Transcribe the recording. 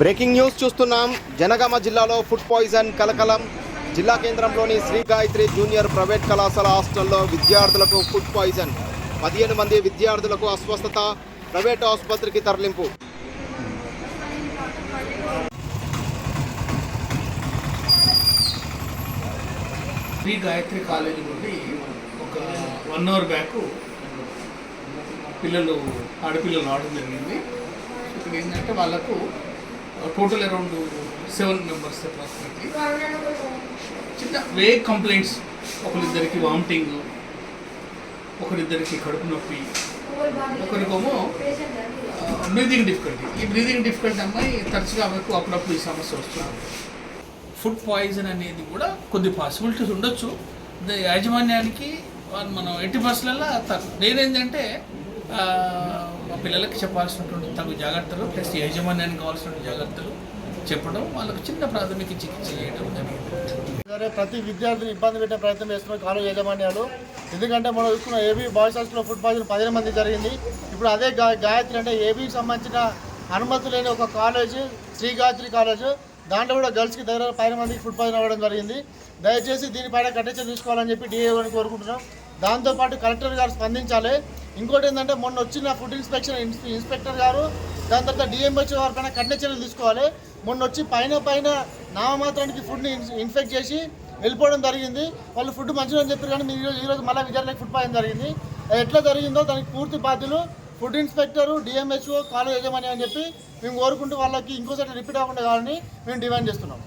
Breaking news చూస్తున్నాం. జనగామ జిల్లాలో food poison కలకలం. జిల్లా కేంద్రంలోని శ్రీ గాయత్రి జూనియర్ ప్రైవేట్ కళాశాల హాస్టల్లో విద్యార్థులకు ఫుడ్ పాయిజన్. పదిహేను మంది విద్యార్థులకు అస్వస్థత. ప్రైవేట్ ఆసుపత్రికి తరలింపు. శ్రీ గాయత్రి కాలేజీ నుండి ఒక వన్ అవర్ బ్యాక్ పిల్లలు ఆడపిల్లలు రావడం జరిగింది. ఇక్కడ ఏంటంటే వాళ్ళకు total around seven members approximately చిన్న వే కంప్లైంట్స్ ఒకరిద్దరికి వామిటింగ్ ఒకరిద్దరికి కడుపు నొప్పి ఒకరికేమో బ్రీదింగ్ డిఫికల్టీ ఈ బ్రీదింగ్ డిఫికల్టీ అమ్మాయి తరచుగా ఆమెకు అప్పుడప్పుడు ఈ సమస్య వస్తుంది ఫుడ్ పాయిజన్ అనేది కూడా కొద్ది పాసిబిలిటీస్ ఉండొచ్చు. ద- యాజమాన్యానికి మనం ఎట్టి బస్సులలో నేనేంటంటే పిల్లలకి చెప్పాల్సినటువంటి తగు జాగ్రత్తలు ప్లస్ యాజమాన్యానికి కావాల్సినటువంటి జాగ్రత్తలు చెప్పడం వాళ్ళకు చిన్న ప్రాథమిక చికిత్స చేయడం జరిగింది. సరే ప్రతి విద్యార్థిని ఇబ్బంది పెట్టే ప్రయత్నం చేస్తున్న కాలేజ్ యాజమాన్యాలు. ఎందుకంటే మనం చూసుకున్న ఏబీ బాయ్స్ హాస్టల్లో ఫుడ్ పాయిజన్ పదిహేను మంది జరిగింది. ఇప్పుడు అదే గా గాయత్రి అంటే ఏబీకి సంబంధించిన అనుమతి లేని ఒక కాలేజ్ శ్రీ గాయత్రి కాలేజ్. దాంట్లో కూడా గర్ల్స్కి దగ్గర పది మందికి ఫుడ్ పాయిజన్ అవ్వడం జరిగింది. దయచేసి దీనిపైన కట్టెచ్చ తీసుకోవాలని చెప్పి డిఏ అని కోరుకుంటున్నాం. దాంతోపాటు కలెక్టర్ గారు స్పందించాలి. ఇంకోటి ఏంటంటే మొన్న వచ్చిన ఫుడ్ ఇన్స్పెక్షన్ ఇన్స్- ఇన్స్పెక్టర్ గారు దాని తర్వాత డిఎంహెచ్ఓ గారి పైన కఠిన చర్యలు తీసుకోవాలి. మొన్న వచ్చి పైన పైన నామమాత్రానికి ఫుడ్ని ఇన్ఫెక్ట్ చేసి వెళ్ళిపోవడం జరిగింది. వాళ్ళు ఫుడ్ మంచిగా అని చెప్పారు కానీ మీరు ఈరోజు ఈరోజు మళ్ళీ విద్యార్థులకు ఫుడ్ పాయిజన్ జరిగింది. అది ఎట్లా జరిగిందో దానికి పూర్తి బాధ్యులు ఫుడ్ ఇన్స్పెక్టరు డిఎంహెచ్ఓ కాలేజ్ యజమాని అని చెప్పి మేము కోరుకుంటూ వాళ్ళకి ఇంకోసారి రిపీట్ అవ్వకుండా కావాలని మేము డిమాండ్ చేస్తున్నాం.